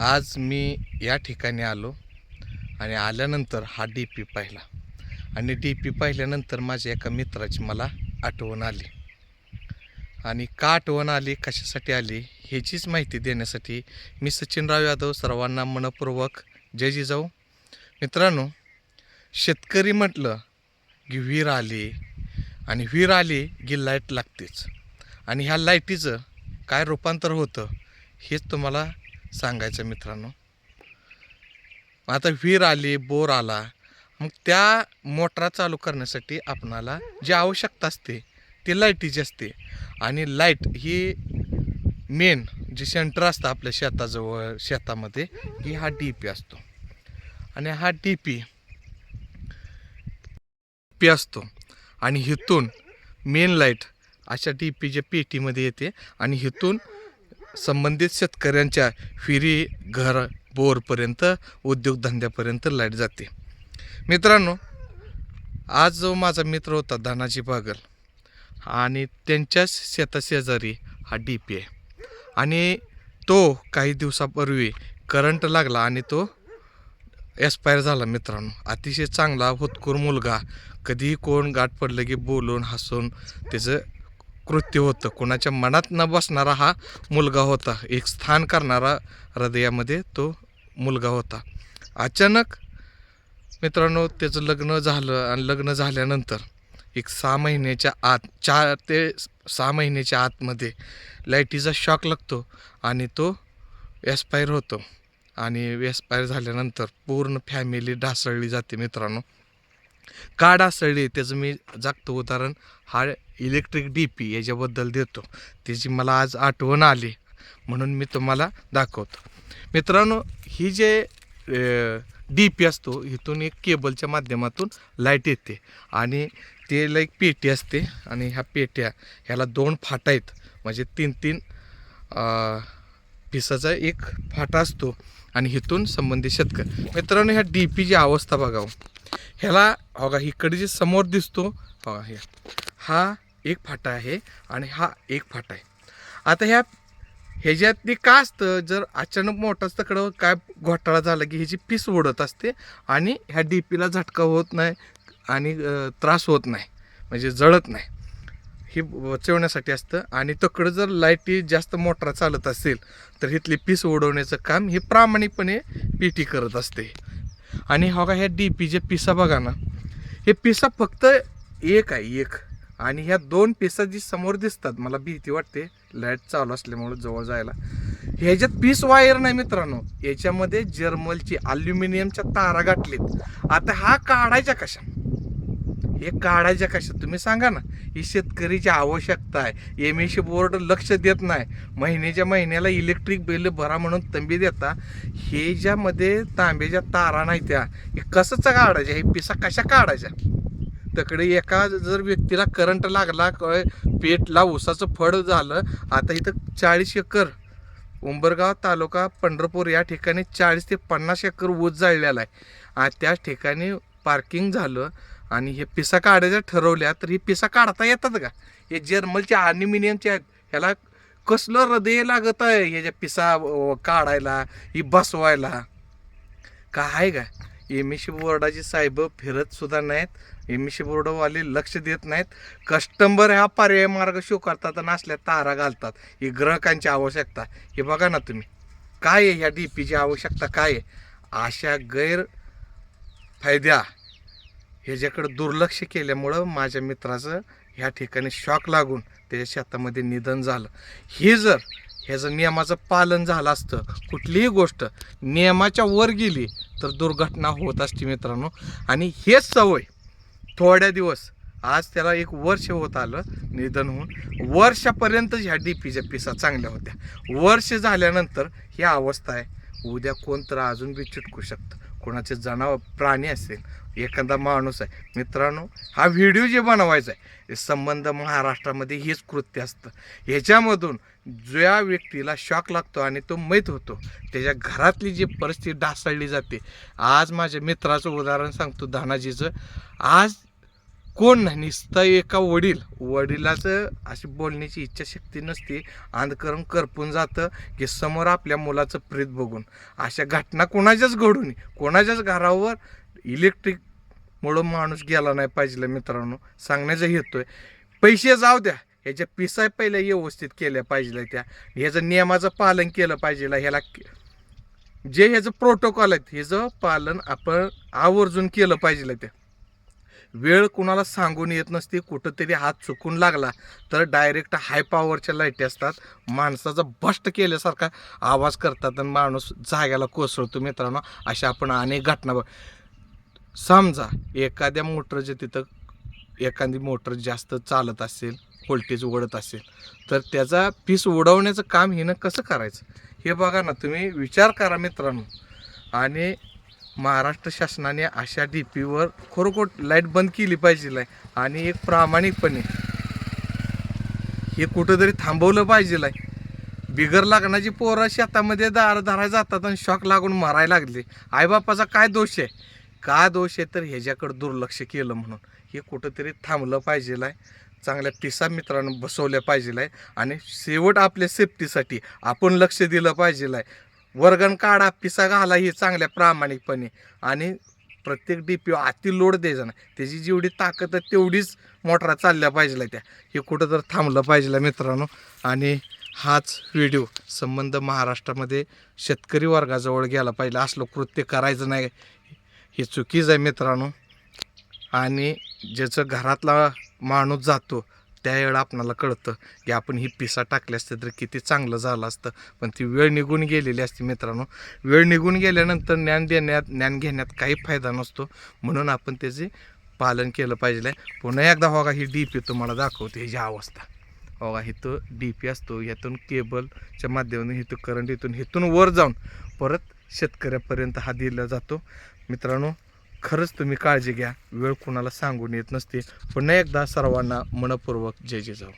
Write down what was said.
आज मी या ठिकाणी आलो आणि आल्यानंतर हा डी पी पाहिला. आणि डी पी पाहिल्यानंतर माझ्या एका मित्राची मला आठवण आली. आणि का आठवण आली कशासाठी आली ह्याचीच माहिती देण्यासाठी मी सचिनराव यादव सर्वांना मनपूर्वक जय जिजाऊ मित्रांनो शेतकरी म्हटलं की विहीर आली आणि विहीर आली की लाइट लागतेच. आणि ह्या लाईटीचं काय रूपांतर होतं हेच तुम्हाला सांगायचं मित्रांनो. आता विहीर आली बोर आला मग त्या मोटरा चालू करण्यासाठी आपणाला जी आवश्यकता असते ती लाईटीची असते. आणि लाइट ही मेन जे सेंटर असतं आपल्या शेताजवळ शेतामध्ये की हा डी पी असतो. आणि हा डी पी पी असतो. आणि हिथून मेन लाइट अशा डी पीच्या पेटीमध्ये येते. आणि हिथून संबंधित शेतकऱ्यांच्या फिरी घर बोरपर्यंत उद्योगधंद्यापर्यंत लाइट जाते. मित्रांनो आज जो माझा मित्र होता धनाजी बागल आणि त्यांच्याच शेताशेजारी हा डी पी आहे. आणि तो काही दिवसापूर्वी करंट लागला आणि तो एक्सपायर झाला मित्रांनो. अतिशय चांगला होतकूर मुलगा. कधीही कोण गाठ पडलं की बोलून हसून त्याचं कृत्य होतं. कोणाच्या मनात न बसणारा हा मुलगा होता. एक स्थान करणारा हृदयामध्ये तो मुलगा होता. अचानक मित्रांनो त्याचं लग्न झालं आणि लग्न झाल्यानंतर एक सहा महिन्याच्या आत चार ते सहा महिन्याच्या आतमध्ये लाईटीचा शॉक लागतो आणि तो एक्सपायर होतो. आणि एक्सपायर झाल्यानंतर पूर्ण फॅमिली ढासळली जाते मित्रांनो. का ढासळली? त्याचं मी जागतं उदाहरण हा इलेक्ट्रिक डी पी याच्याबद्दल देतो. त्याची मला आज आठवण आली म्हणून मी तुम्हाला दाखवतो. मित्रांनो ही जे डी पी असतो इथून एक केबलच्या माध्यमातून लाइट येते आणि ते लाईक पेटी असते आणि ह्या पेट्या ह्याला दोन फाटा आहेत. म्हणजे तीन तीन पिसाचा एक फाटा असतो आणि इथून संबंधित शेतकरी. मित्रांनो ह्या डी पीची अवस्था बघावं हो. ह्याला बघा इकडे जे समोर दिसतो बघा हे. हा एक फाटा आहे आणि हा एक फाटा आहे. आता ह्या ह्याच्यात ते का असतं? जर अचानक मोठाच तकडं काय घोटाळा झाला की ह्याची पीस ओढत असते आणि ह्या डी पीला झटका होत नाही आणि त्रास होत नाही म्हणजे जळत नाही. हे वचवण्यासाठी असतं आणि तकडं जर लाईटी जास्त मोटरा चालत असेल तर इथली पीस ओढवण्याचं काम हे प्रामाणिकपणे पी टी करत असते. आणि हो का ह्या डी पीच्या पिसा बघा ना. हे पिसा फक्त एक आहे एक. आणि ह्या दोन पिसा जी समोर दिसतात मला भीती वाटते लाइट चालू असल्यामुळे जवळ जायला. ह्याच्यात पीस वायर नाही मित्रांनो याच्यामध्ये जर्मलची अल्युमिनियमच्या तारा गाठलीत. आता हा काढायच्या कशा? हे काढायच्या कशा? तुम्ही सांगा ना ही शेतकरीची आवश्यकता आहे. एम एस बोर्ड लक्ष देत नाही. महिन्याच्या महिन्याला इलेक्ट्रिक बिल भरा म्हणून तंबी देता. हे ज्यामध्ये तांब्याच्या तारा नाही त्या हे कसंच काढायच्या हे पिसा कशा काढायच्या? तकडे एका जर व्यक्तीला करंट लागला पेटला ऊसाचं फळ झालं आता इथं चाळीस एकर उंबरगाव तालुका पंढरपूर या ठिकाणी चाळीस ते पन्नास एकर ऊस जाळलेला आहे. आणि त्याच ठिकाणी पार्किंग झालं आणि हे पिसा काढायच्या ठरवल्या तर ही पिसा काढता येतात का? हे जर्मलच्या अल्युमिनियमच्या ह्याला कसलं हृदय लागत आहे? ह्याच्या पिसा काढायला ही बसवायला? काय का एम एस बोर्डाची साहेब फिरत सुद्धा नाहीत. एम एस बोर्डवाले लक्ष देत नाहीत. कस्टंबर हा पर्याय मार्ग स्वीकारतात आणि असल्या तारा घालतात. ही ग्राहकांची आवश्यकता. हे बघा ना तुम्ही. काय आहे ह्या डी पीची आवश्यकता काय आहे? अशा गैर फायद्या ह्याच्याकडे दुर्लक्ष केल्यामुळं माझ्या मित्राचं ह्या ठिकाणी शॉक लागून त्याच्या शेतामध्ये निधन झालं. हे जर ह्याचं नियमाचं पालन झालं असतं. कुठलीही गोष्ट नियमाच्या वर गेली तर दुर्घटना होत असते मित्रांनो. आणि हेच सवय थोड्या दिवस आज त्याला एक वर्ष होत आलं निधन होऊन. वर्षापर्यंत ह्या डी पीच्या पिसा चांगल्या होत्या. वर्ष झाल्यानंतर ही अवस्था आहे. उद्या कोण तर अजून बी चिटकू शकतं. कोणाचे जनावर प्राणी असेल एखादा माणूस आहे. मित्रांनो हा व्हिडिओ जे बनवायचा आहे संबंध महाराष्ट्रामध्ये हेच कृत्य असतं. ह्याच्यामधून ज्या व्यक्तीला शॉक लागतो आणि तो मैत होतो त्याच्या घरातली जी परिस्थिती ढासळली जाते. आज माझ्या मित्राचं उदाहरण सांगतो धानाजीचं आज कोण नाही नुसतं एका वडील. वडिलाचं अशी बोलण्याची इच्छाशक्ती नसते. अंधकरण करपून जातं. की समोर आपल्या मुलाचं प्रीत बघून. अशा घटना कोणाच्याच घडून नये. कोणाच्याच घरावर इलेक्ट्रिकमुळं माणूस गेला नाही पाहिजे मित्रांनो. सांगण्याचा आहे. पैसे जाऊ द्या. ह्याच्या पिसाय पहिल्या व्यवस्थित केल्या पाहिजे त्या. ह्याचं नियमाचं पालन केलं पाहिजे ह्याला जे ह्याचं प्रोटोकॉल आहेत ह्याचं पालन आपण आवर्जून केलं पाहिजे त्या. वेळ कुणाला सांगून येत नसते कुठंतरी हात चुकून लागला तर डायरेक्ट हाय पॉवरच्या लाईटी असतात. माणसाचा बस्ट केल्यासारखा आवाज करतात आणि माणूस जाग्याला कोसळतो मित्रांनो. अशा आपण अनेक घटना बघ. समजा एखाद्या मोटरच्या तिथं एखादी मोटर जास्त चालत असेल व्होल्टेज उघडत असेल तर त्याचा पीस उडवण्याचं काम हिनं कसं करायचं? हे बघा ना तुम्ही विचार करा मित्रांनो. आणि महाराष्ट्र शासनाने अशा डी पीवर खरोखर लाइट बंद केली पाहिजे आणि एक प्रामाणिकपणे हे कुठंतरी थांबवलं पाहिजे बिगर लागण्याची पोरं शेतामध्ये दार धरायला जातात आणि शॉक लागून मारायला लागले. आईबापाचा काय दोष आहे? का दोष आहे? तर ह्याच्याकडे दुर्लक्ष केलं म्हणून. हे कुठंतरी थांबलं पाहिजे चांगल्या पिसा मित्रांनो बसवल्या पाहिजे आणि शेवट आपल्या सेफ्टीसाठी आपण लक्ष दिलं पाहिजे वर्गण काढा पिसा घाला ही चांगल्या प्रामाणिकपणे. आणि प्रत्येक डी पी अति लोड द्यायचा ना त्याची जेवढी ताकद आहे तेवढीच मोटरा चालल्या पाहिजे त्या. हे कुठं तर थांबलं पाहिजे मित्रांनो. आणि हाच व्हिडिओ संबंध महाराष्ट्रामध्ये शेतकरी वर्गाजवळ गेला पाहिजे. असलं कृत्य करायचं नाही. हे चुकीचं आहे मित्रांनो. आणि ज्याचं घरातला माणूस जातो त्यावेळेला आपणाला कळतं की आपण ही पिसा टाकली असते तर किती चांगलं झालं असतं. पण ती वेळ निघून गेलेली असते मित्रांनो. वेळ निघून गेल्यानंतर ज्ञान देण्यात ज्ञान घेण्यात काही फायदा नसतो. म्हणून आपण त्याचे पालन केलं पाहिजे. पुन्हा एकदा होगा ही डी पी तुम्हाला दाखवते ह्याची अवस्था. हो बघा इथं डी पी असतो. यातून केबलच्या माध्यमातून इथं करंट इथून इथून वर जाऊन परत शेतकऱ्यापर्यंत हा दिला जातो. मित्रांनो खरंच तुम्ही काळजी घ्या. वेळ कुणाला सांगून येत नसते. पुन्हा एकदा सर्वांना मनपूर्वक जय जय जाऊ